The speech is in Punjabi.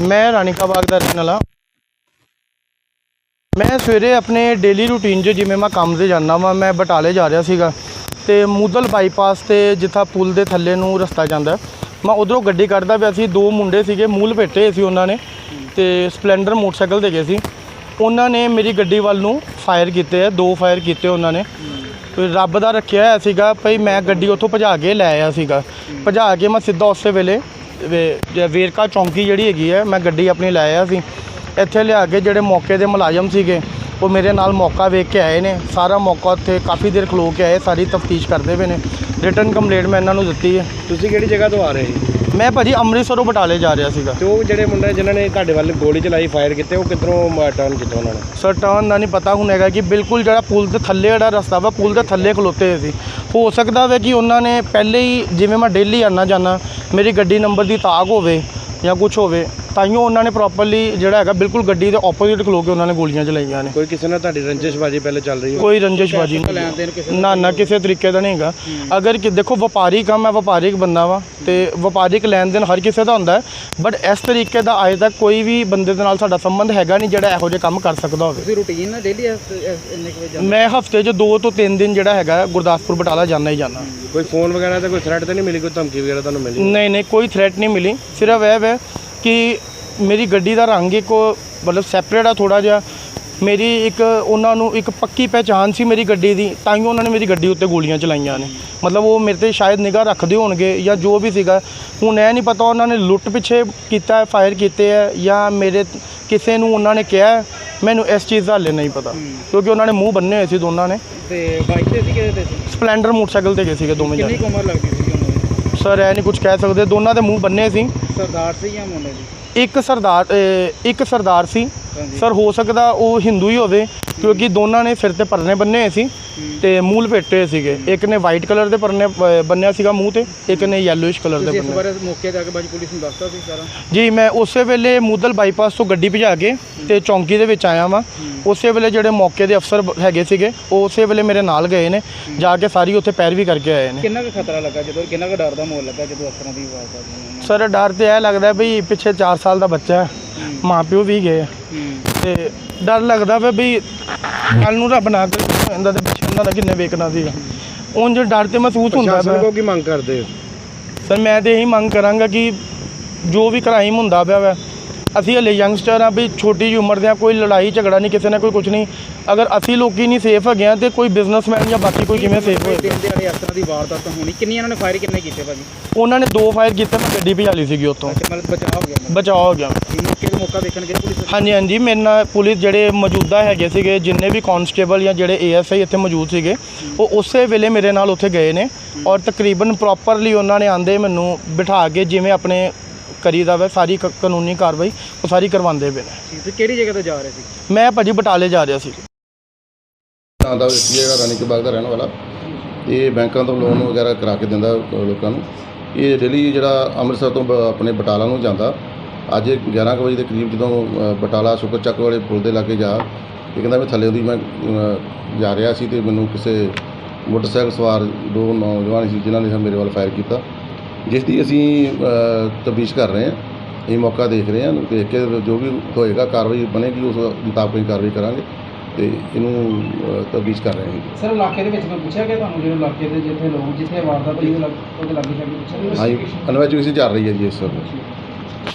ਮੈਂ ਰਾਣੀਕਾ ਬਾਗ ਦਾ ਰਹਿਣ ਵਾਲਾ। ਮੈਂ ਸਵੇਰੇ ਆਪਣੇ ਡੇਲੀ ਰੂਟੀਨ 'ਚ ਜਿਵੇਂ ਮੈਂ ਕੰਮ ਤੇ ਜਾਂਦਾ ਵਾਂ, ਮੈਂ ਬਟਾਲੇ ਜਾ ਰਿਹਾ ਸੀਗਾ ਤੇ ਮੂਦਲ ਬਾਈਪਾਸ ਤੇ ਜਿੱਥਾ ਪੁਲ ਦੇ ਥੱਲੇ ਨੂੰ ਰਸਤਾ ਜਾਂਦਾ। ਮੈਂ ਉਧਰੋਂ ਗੱਡੀ ਕੱਢਦਾ ਪਿਆ ਸੀ, ਦੋ ਮੁੰਡੇ ਸੀਗੇ, ਮੂਲ ਭੇਟੇ ਸੀ ਉਹਨਾਂ ਨੇ ਤੇ ਸਪਲੈਂਡਰ ਮੋਟਰਸਾਈਕਲ ਤੇ ਗਏ ਸੀ। ਉਹਨਾਂ ਨੇ ਮੇਰੀ ਗੱਡੀ ਵੱਲ ਨੂੰ ਫਾਇਰ ਕੀਤੇ ਆ, ਦੋ ਫਾਇਰ ਕੀਤੇ ਉਹਨਾਂ ਨੇ। ਰੱਬ ਦਾ ਰੱਖਿਆ ਹੋਇਆ ਸੀਗਾ, ਭਈ ਮੈਂ ਗੱਡੀ ਉੱਥੋਂ ਭਜਾ ਕੇ ਲੈ ਆਇਆ ਸੀਗਾ। ਭਜਾ ਕੇ ਮੈਂ ਸਿੱਧਾ ਉਸੇ ਵੇਲੇ ਵੇਰਕਾ ਚੌਂਕੀ ਜਿਹੜੀ ਹੈਗੀ ਹੈ ਮੈਂ ਗੱਡੀ ਆਪਣੀ ਲੈ ਆਇਆ ਸੀ। ਇੱਥੇ ਲਿਆ ਕੇ ਜਿਹੜੇ ਮੌਕੇ ਦੇ ਮੁਲਾਜ਼ਮ ਸੀਗੇ, ਉਹ ਮੇਰੇ ਨਾਲ ਮੌਕਾ ਵੇਖ ਕੇ ਆਏ ਨੇ। ਸਾਰਾ ਮੌਕਾ ਉੱਥੇ ਕਾਫੀ ਦੇਰ ਖਲੋ ਕੇ ਆਏ, ਸਾਰੀ ਤਫਤੀਸ਼ ਕਰਦੇ ਪਏ ਨੇ। ਰਿਟਰਨ ਕੰਪਲੇਂਟ ਮੈਂ ਇਹਨਾਂ ਨੂੰ ਦਿੱਤੀ ਹੈ। ਤੁਸੀਂ ਕਿਹੜੀ ਜਗ੍ਹਾ ਤੋਂ ਆ ਰਹੇ ਸੀ ਮੈਂ ਭਾਜੀ ਅੰਮ੍ਰਿਤਸਰੋਂ ਬਟਾਲੇ ਜਾ ਰਿਹਾ ਸੀਗਾ। ਤੇ ਉਹ ਜਿਹੜੇ ਮੁੰਡੇ ਜਿਨ੍ਹਾਂ ਨੇ ਤੁਹਾਡੇ ਵੱਲ ਗੋਲੀ ਚਲਾਈ ਫਾਇਰ ਕੀਤੇ ਉਹ ਕਿੱਧਰੋਂ ਟਰਨ ਕੀਤਾ ਉਹਨਾਂ ਨੇ? ਸਰ ਟਰਨ ਦਾ ਨਹੀਂ ਪਤਾ ਹੁਣ ਹੈਗਾ ਕਿ ਬਿਲਕੁਲ ਜਿਹੜਾ ਪੁਲ ਦੇ ਥੱਲੇ ਜਿਹੜਾ ਰਸਤਾ ਵਾ ਪੁਲ ਦੇ ਥੱਲੇ ਖਲੋਤੇ ਹੋਏ ਸੀ। ਹੋ ਸਕਦਾ ਵਾ ਕਿ ਉਹਨਾਂ ਨੇ ਪਹਿਲੇ ਹੀ ਜਿਵੇਂ ਮੈਂ ਡੇਲੀ ਆਉਣਾ ਜਾਣਾ ਮੇਰੀ ਗੱਡੀ ਨੰਬਰ ਦੀ ਤਾਕ ਹੋਵੇ ਜਾਂ ਕੁਝ ਹੋਵੇ ਤਾਈਓ ਉਹਨਾਂ ਨੇ ਪ੍ਰੋਪਰਲੀ ਜਿਹੜਾ ਹੈਗਾ ਬਿਲਕੁਲ ਗੱਡੀ ਦੇ ਆਪੋਜ਼ਿਟ ਖਲੋ ਕੇ ਉਹਨਾਂ ਨੇ ਗੋਲੀਆਂ ਚਲਾਈਆਂ ਨੇ। ਕੋਈ ਕਿਸੇ ਨਾਲ ਤੁਹਾਡੀ ਰੰਜਿਸ਼ਬਾਜੀ ਪਹਿਲੇ ਚੱਲ ਰਹੀ ਹੋ ਕੋਈ ਰੰਜਿਸ਼ਬਾਜੀ ਨਹੀਂ। ਨਾ ਨਾ ਕਿਸੇ ਤਰੀਕੇ ਦਾ ਨਹੀਂ ਹੈਗਾ। ਅਗਰ ਕਿ ਦੇਖੋ ਵਪਾਰੀ ਕੰਮ ਹੈ ਵਪਾਰਿਕ ਬੰਦਾ ਵਾ ਤੇ ਵਪਾਰਿਕ ਲੈਣ ਦੇਣ ਹਰ ਕਿਸੇ ਦਾ ਹੁੰਦਾ ਹੈ। ਬਟ ਇਸ ਤਰੀਕੇ ਦਾ ਅਜੇ ਤੱਕ ਕੋਈ ਵੀ ਬੰਦੇ ਦੇ ਨਾਲ ਸਾਡਾ ਸੰਬੰਧ ਹੈਗਾ ਨਹੀਂ ਜਿਹੜਾ ਇਹੋ ਜਿਹੇ ਕੰਮ ਕਰ ਸਕਦਾ ਹੋਵੇ। ਤੁਸੀਂ ਰੂਟੀਨ ਨਾਲ ਡੇਲੀ ਇੰਨੇ ਕੁ ਵਜੇ ਮੈਂ ਹਫ਼ਤੇ 'ਚ ਦੋ ਤੋਂ ਤਿੰਨ ਦਿਨ ਜਿਹੜਾ ਹੈਗਾ ਗੁਰਦਾਸਪੁਰ ਬਟਾਲਾ ਜਾਣਾ ਹੀ ਜਾਣਾ ਕੋਈ ਫੋਨ ਵਗੈਰਾ ਤੇ ਕੋਈ ਥ੍ਰੈਟ ਤੇ ਨਹੀਂ ਮਿਲੀ? ਕੋਈ ਧਮਕੀ ਵਗੈਰਾ ਤੁਹਾਨੂੰ ਮਿਲੀ? ਨਹੀਂ ਨਹੀਂ ਕੋਈ ਥ੍ਰੈਟ ਨਹੀਂ ਮਿਲੀ। ਸਿਰਫ ਇਹ ਹੈ ਕਿ ਮੇਰੀ ਗੱਡੀ ਦਾ ਰੰਗ ਇੱਕ ਮਤਲਬ ਸੈਪਰੇਟ ਆ ਥੋੜਾ ਜਿਹਾ। ਮੇਰੀ ਇੱਕ ਉਹਨਾਂ ਨੂੰ ਇੱਕ ਪੱਕੀ ਪਹਿਚਾਨ ਸੀ ਮੇਰੀ ਗੱਡੀ ਦੀ ਤਾਂ ਹੀ ਉਹਨਾਂ ਨੇ ਮੇਰੀ ਗੱਡੀ ਉੱਤੇ ਗੋਲੀਆਂ ਚਲਾਈਆਂ ਨੇ। ਮਤਲਬ ਉਹ ਮੇਰੇ ਤੇ ਸ਼ਾਇਦ ਨਿਗਾਹ ਰੱਖਦੇ ਹੋਣਗੇ ਜਾਂ ਜੋ ਵੀ ਸੀਗਾ। ਹੁਣ ਇਹ ਨਹੀਂ ਪਤਾ ਉਹਨਾਂ ਨੇ ਲੁੱਟ ਪਿੱਛੇ ਕੀਤਾ ਫਾਇਰ ਕੀਤੇ ਹੈ ਜਾਂ ਮੇਰੇ ਕਿਸੇ ਨੂੰ ਉਹਨਾਂ ਨੇ ਕਿਹਾ ਹੈ। ਮੈਨੂੰ ਇਸ ਚੀਜ਼ ਦਾ ਹਲੇ ਨਹੀਂ ਪਤਾ। ਕਿਉਂਕਿ ਉਹਨਾਂ ਨੇ ਮੂੰਹ ਬੰਨੇ ਹੋਏ ਸੀ ਦੋਨਾਂ ਨੇ। ਤੇ ਬਾਈਕ ਤੇ ਸੀ ਕਿਹਦੇ ਤੇ ਸੀ? ਸਪਲੈਂਡਰ ਮੋਟਰਸਾਈਕਲ ਤੇ ਗਏ ਸੀਗੇ ਦੋਵੇਂ ਕਿੰਨੀ ਜਣੇ। ਕੁ ਉਮਰ ਲੱਗਦੀ ਸੀ ਉਹਨਾਂ ਦੀ? ਸਰ ਇਹ ਨਹੀਂ ਕੁਝ ਕਹਿ ਸਕਦੇ ਦੋਨਾਂ ਦੇ ਮੂੰਹ ਬੰਨੇ ਸੀ। ਸਰਦਾਰ ਸੀ ਜਾਂ ਮੁੰਡੇ ਦੀ ਇੱਕ ਸਰਦਾਰ ਇੱਕ ਸਰਦਾਰ ਸੀ। ਸਰ ਹੋ ਸਕਦਾ ਉਹ ਹਿੰਦੂ ਹੀ ਹੋਵੇ ਕਿਉਂਕਿ ਦੋਨਾਂ ਨੇ ਸਿਰ ਤੇ ਪਰਨੇ ਬੰਨੇ ਹੋਏ ਸੀ ਤੇ ਮੂਲ ਭੇਟੇ ਹੋਏ ਸੀਗੇ। ਇੱਕ ਨੇ ਵਾਈਟ ਕਲਰ ਦੇ ਪਰਨੇ ਅਹ, ਬੰਨਿਆ ਸੀਗਾ ਮੂੰਹ ਤੇ ਇੱਕ ਨੇ ਯੈਲੋਇਸ਼ ਕਲਰ ਦੇ ਤੁਸੀਂ ਇਸ ਬੰਨੇ ਬਾਰੇ ਮੌਕੇ ਤੇ ਆ ਕੇ ਬਾਜੀ ਪੁਲਿਸ ਨੂੰ ਦੱਸਤਾ ਸੀ ਸਾਰਾ? ਜੀ ਮੈਂ ਉਸੇ ਵੇਲੇ ਮੂਦਲ ਬਾਈਪਾਸ ਤੋਂ ਗੱਡੀ ਭਜਾ ਕੇ ਤੇ ਚੌਂਕੀ ਦੇ ਵਿੱਚ ਆਇਆ ਵਾਂ। ਉਸੇ ਵੇਲੇ ਜਿਹੜੇ ਮੌਕੇ ਦੇ ਅਫਸਰ ਬ- ਹੈਗੇ ਸੀਗੇ ਉਹ ਉਸੇ ਵੇਲੇ ਮੇਰੇ ਨਾਲ ਗਏ ਨੇ ਜਾ ਕੇ ਸਾਰੀ ਉੱਥੇ ਪੈਰਵੀ ਕਰਕੇ ਆਏ ਨੇ। ਕਿੰਨਾ ਕੁ ਖਤਰਾ ਲੱਗਾ ਜਦੋਂ ਕਿੰਨਾ ਕੁ ਡਰ ਦਾ ਮਾਹੌਲ ਲੱਗਾ ਜਦੋਂ ਇਸ ਤਰ੍ਹਾਂ ਦੀ ਆਵਾਜ਼ ਆਈ ਸਰ ਡਰ ਤੇ ਇਹ ਲੱਗਦਾ ਵੀ ਪਿੱਛੇ 4 ਸਾਲ ਦਾ ਬੱਚਾ ਹੈ ਮਾਂ ਪਿਓ ਵੀ ਗਏ ਆ। ਤੇ ਡਰ ਲੱਗਦਾ ਵਾ ਵੀ ਕੱਲ ਨੂੰ ਰੱਬ ਨਾ ਕਰੇ। ਇਹਨਾਂ ਦੇ ਪਿੱਛੇ ਉਹਨਾਂ ਦਾ ਕਿੰਨੇ ਵੇਖਣਾ ਸੀਗਾ। ਉਂਝ ਡਰ ਤੇ ਮਹਿਸੂਸ ਹੁੰਦਾ ਪ੍ਰਸ਼ਾਸਨ ਪਿਆ। ਕੋ ਕੀ ਮੰਗ ਕਰਦੇ ਹੋ? ਸਰ ਮੈਂ ਤੇ ਇਹੀ ਮੰਗ ਕਰਾਂਗਾ ਕਿ ਜੋ ਵੀ ਕ੍ਰਾਈਮ ਹੁੰਦਾ ਪਿਆ ਵਾ ਅਸੀਂ ਹਲੇ ਯੰਗਸਟਰ ਆ ਵੀ ਛੋਟੀ ਜਿਹੀ ਉਮਰ ਦੇ ਆ ਕੋਈ ਲੜਾਈ ਝਗੜਾ ਨਹੀਂ ਕਿਸੇ ਨਾਲ ਕੋਈ ਕੁਝ ਨਹੀਂ। ਅਗਰ ਅਸੀਂ ਲੋਕੀ ਨਹੀਂ ਸੇਫ ਹੈਗੇ ਆ ਤੇ ਕੋਈ ਬਿਜ਼ਨਸਮੈਨ ਜਾਂ ਬਾਕੀ ਕੋਈ ਕਿਵੇਂ ਸੇਫ ਹੋਏ ਦਿਨ ਦਿਹਾੜੇ ਇਸ ਤਰ੍ਹਾਂ ਦੀ ਵਾਰਦਾਤ ਹੋਣੀ। ਕਿੰਨੀ ਇਹਨਾਂ ਨੇ ਫਾਇਰ ਕਿੰਨੇ ਕੀਤੇ ਭਾਜੀ? ਉਹਨਾਂ ਨੇ ਦੋ ਫਾਇਰ ਕੀਤੇ ਮੈਂ ਗੱਡੀ ਭਜਾ ਲਈ ਸੀਗੀ ਉੱਥੋਂ। ਅੱਛਾ ਮਤਲਬ ਬਚਾਅ ਹੋ ਗਿਆ ਬਚਾਅ ਹੋ ਗਿਆ। ਮੌਕੇ ਤੇ ਮੌਕਾ ਦੇਖਣ ਗਏ ਪੁਲਿਸ ਹਾਂਜੀ ਹਾਂਜੀ ਮੇਰੇ ਨਾਲ ਪੁਲਿਸ ਜਿਹੜੇ ਮੌਜੂਦਾ ਹੈਗੇ ਸੀਗੇ ਜਿੰਨੇ ਵੀ ਕਾਂਸਟੇਬਲ ਜਾਂ ਜਿਹੜੇ ਏਐਸਆਈ ਇੱਥੇ ਮੌਜੂਦ ਸੀਗੇ ਉਹ ਉਸੇ ਵੇਲੇ ਮੇਰੇ ਨਾਲ ਉੱਥੇ ਗਏ ਨੇ। ਔਰ ਤਕਰੀਬਨ ਪ੍ਰੋਪਰਲੀ ਉਹਨਾਂ ਨੇ ਆਂਦੇ ਮੈਨੂੰ ਬਿਠਾ ਕੇ ਜਿਵੇਂ ਆਪਣੇ ਕਰੀਦਾ ਵਾ ਸਾਰੀ ਕ- ਕਾਨੂੰਨੀ ਕਾਰਵਾਈ ਉਹ ਸਾਰੀ ਕਰਵਾਉਂਦੇ ਪਏ ਨੇ। ਤੇ ਕਿਹੜੀ ਜਗ੍ਹਾ ਤੇ ਜਾ ਰਹੇ ਸੀ? ਮੈਂ ਭਾਜੀ ਬਟਾਲੇ ਜਾ ਰਿਹਾ ਸੀ। ਨਾਂ ਦਾ ਵਿਅਕਤੀ ਹੈਗਾ ਰਾਣੀ ਕੇ ਬਾਗ ਦਾ ਰਹਿਣ ਵਾਲਾ। ਇਹ ਬੈਂਕਾਂ ਤੋਂ ਲੋਨ ਵਗੈਰਾ ਕਰਾ ਕੇ ਦਿੰਦਾ ਅ, ਲੋਕਾਂ ਨੂੰ। ਇਹ ਡੇਲੀ ਜਿਹੜਾ ਅੰਮ੍ਰਿਤਸਰ ਤੋਂ ਬ- ਆਪਣੇ ਬਟਾਲਾ ਨੂੰ ਜਾਂਦਾ। ਅੱਜ 11 ਕੁ ਵਜੇ ਦੇ ਕਰੀਬ ਜਦੋਂ ਅ, ਬਟਾਲਾ ਸ਼ੁਕਰ ਚੱਕ ਵਾਲੇ ਪੁਲ ਦੇ ਲਾਗੇ ਜਾ। ਇਹ ਕਹਿੰਦਾ ਮੈਂ ਥੱਲੇ ਉਹਦੀ ਮੈਂ ਅ, ਜਾ ਰਿਹਾ ਸੀ ਤੇ ਮੈਨੂੰ ਕਿਸੇ ਮੋਟਰਸਾਈਕਲ ਸਵਾਰ ਦੋ ਨੌਜਵਾਨ ਸੀ ਜਿਨ੍ਹਾਂ ਨੇ ਮੇਰੇ ਵੱਲ ਫਾਇਰ ਕੀਤਾ। ਜਿਸ ਦੀ ਅਸੀਂ ਤਬਦੀਸ਼ ਕਰ ਰਹੇ ਹਾਂ। ਇਹ ਮੌਕਾ ਦੇਖ ਰਹੇ ਹਾਂ ਦੇਖ ਕੇ ਜੋ ਵੀ ਹੋਏਗਾ ਕਾਰਵਾਈ ਬਣੇਗੀ ਉਸ ਮੁਤਾਬਕ ਹੀ ਕਾਰਵਾਈ ਕਰਾਂਗੇ ਤੇ ਇਹਨੂੰ ਤਬਦੀਸ਼ ਕਰ ਰਹੇ ਹਾਂ। ਸਰ ਇਲਾਕੇ ਦੇ ਵਿੱਚ ਮੈਂ ਪੁੱਛਿਆ ਕਿ ਤੁਹਾਨੂੰ ਜਿਹੜੇ ਇਲਾਕੇ ਦੇ ਜਿੱਥੇ ਲੋਕ ਜਿੱਥੇ ਵਾਰਦਾਤ ਹੋਈ ਉਹ ਲੱਗ- ਉਹਦੇ ਲਾਗੇ ਜਾ ਕੇ ਪੁੱਛਿਆ ਹਾਂਜੀ ਇਨਵੈਸਟੀਗੇਸ਼ਨ ਚੱਲ ਰਹੀ ਹੈ ਜੀ ਇਸ ਵਕਤ